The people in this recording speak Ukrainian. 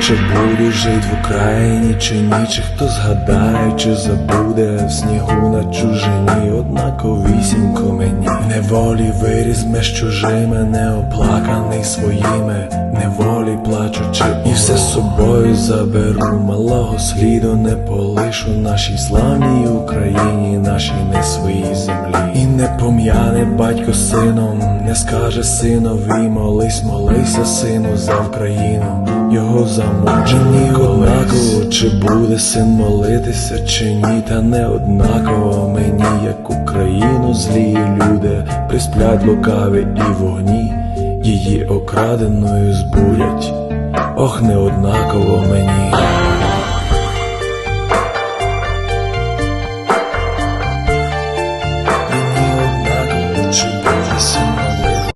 чи буду жить в Україні, чи ні, чи хто згадає, чи забуде в снігу на чужині, однаковісінько мені. Неволі виріс меж чужими, неоплаканий своїми, неволі плачучи, і все з собою заберу, малого сліду не полишу нашій славній Україні, І не пом'яне батько сином, не скаже синові, молись, молися, сину, за Україну, його замучені однаково, чи буде син молитися, чи ні, та не однаково мені, як Україну злі люди присплять лукаві і вогні, її окраденою збурять, ох, не однаково мені.